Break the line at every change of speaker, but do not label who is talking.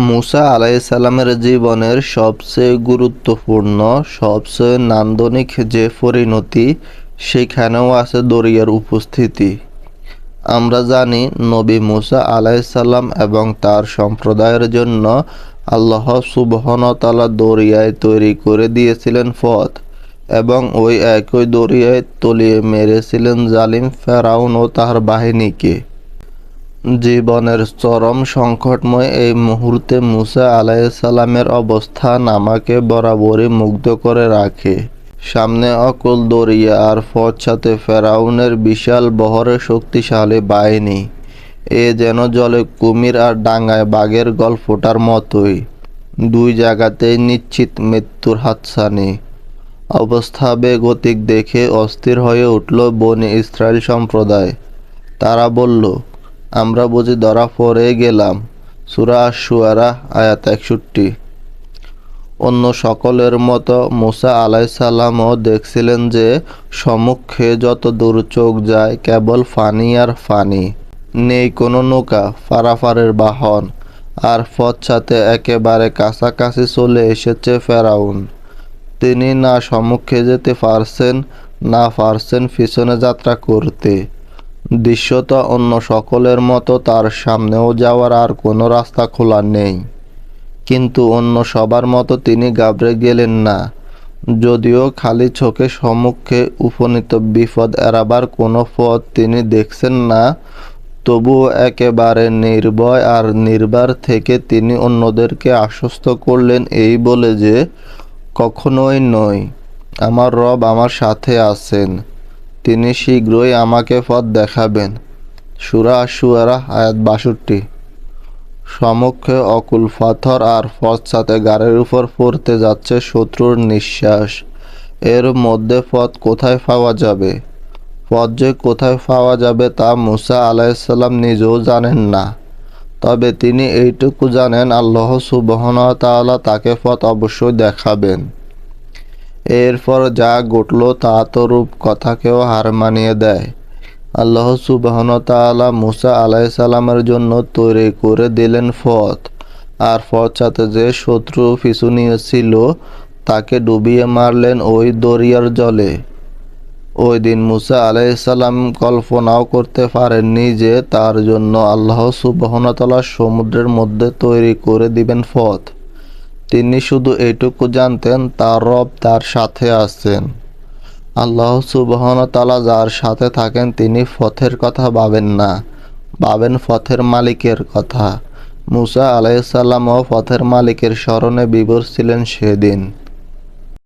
মুসা আলাইসাল্লামের জীবনের সবচেয়ে গুরুত্বপূর্ণ, সবচেয়ে নান্দনিক যে পরিণতি, সেখানেও আছে দরিয়ার উপস্থিতি। আমরা জানি নবী মুসা আলাইসাল্লাম এবং তার সম্প্রদায়ের জন্য আল্লাহ সুবহনতালা দরিয়ায় তৈরি করে দিয়েছিলেন পথ এবং ওই একই দরিয়ায় তলিয়ে মেরেছিলেন জালিম ফেরাউন ও তার বাহিনীকে। জীবনের চরম সংকটময় এই মুহূর্তে মুসা আলাইসাল্লামের অবস্থান আমাকে বরাবরই মুগ্ধ করে রাখে। সামনে অকুল দরিয়া আর পশ্চাতে ফেরাউনের বিশাল বহরে শক্তিশালী বাহিনী, এ যেন জলে কুমির আর ডাঙায় বাঘের গল্পটার মতোই। দুই জায়গাতেই নিশ্চিত মৃত্যুর হাতছানি। অবস্থা বেগতিক দেখে অস্থির হয়ে উঠল বনি ইসরায়েল সম্প্রদায়। তারা বলল আমরা বুঝি ধরা পড়ে গেলাম। সুরা সুয়ারা আয়াত একষট্টি। অন্য সকলের মতো মুসা আলাইসাল্লামও দেখছিলেন যে সম্মুখে যত দূর চোখ যায় কেবল ফানি আর ফানি। নেই কোনো নৌকা, ফারাফারের বাহন, আর পশ্চাতে একেবারে কাছাকাছি চলে এসেছে ফেরাউন। তিনি না সম্মুখে যেতে পারছেন, না পারছেন পিছনে যাত্রা করতে। দৃশ্যত অন্য সকলের মতো তার সামনেও যাওয়ার আর কোনো রাস্তা খোলা নেই। কিন্তু অন্য সবার মতো তিনি গাবড়ে গেলেন না। যদিও খালি চোখে সম্মুখে উপনীত বিপদ এড়াবার কোনো পথ তিনি দেখছেন না, তবুও একেবারে নির্ভয় আর নির্বার থেকে তিনি অন্যদেরকে আশ্বস্ত করলেন এই বলে যে, কখনোই নয়। আমার রব আমার সাথে আছেন। তিনি শীঘ্রই আমাকে পথ দেখাবেন। সুরা সুয়ারা আয়াত বাষট্টি। সমক্ষে অকুল পাথর আর পশ্চাতে গাড়ির উপর পড়তে যাচ্ছে শত্রুর নিঃশ্বাস। এর মধ্যে পথ কোথায় পাওয়া যাবে? পথ যে কোথায় পাওয়া যাবে তা মুসা আলাইসাল্লাম নিজেও জানেন না। তবে তিনি এইটুকু জানেন, আল্লাহ সুবহন তাআলা তাকে পথ অবশ্যই দেখাবেন। এরপর যা ঘটল তা তো রূপ কথাকেও হার মানিয়ে দেয়। আল্লাহ সুবহান তাআলা মুসা আলাইসাল্লামের জন্য তৈরি করে দিলেন পথ। আর পথটাতে যে শত্রু পিছু নিয়েছিল তাকে ডুবিয়ে মারলেন ওই দরিয়ার জলে। ওই দিন মুসা আলাইসাল্লাম কল্পনাও করতে পারেননি যে তার জন্য আল্লাহ সুবহানতালা সমুদ্রের মধ্যে তৈরি করে দিবেন পথ। তিনি শুধু এইটুকু জানতেন, তার রব তার সাথে আছেন। আল্লাহ সুবহান তালা যার সাথে থাকেন, তিনি পথের কথা ভাবেন না। ভাবেন পথের মালিকের কথা। মুসা আলাইসাল্লামও পথের মালিকের স্মরণে বিবর ছিলেন সেদিন।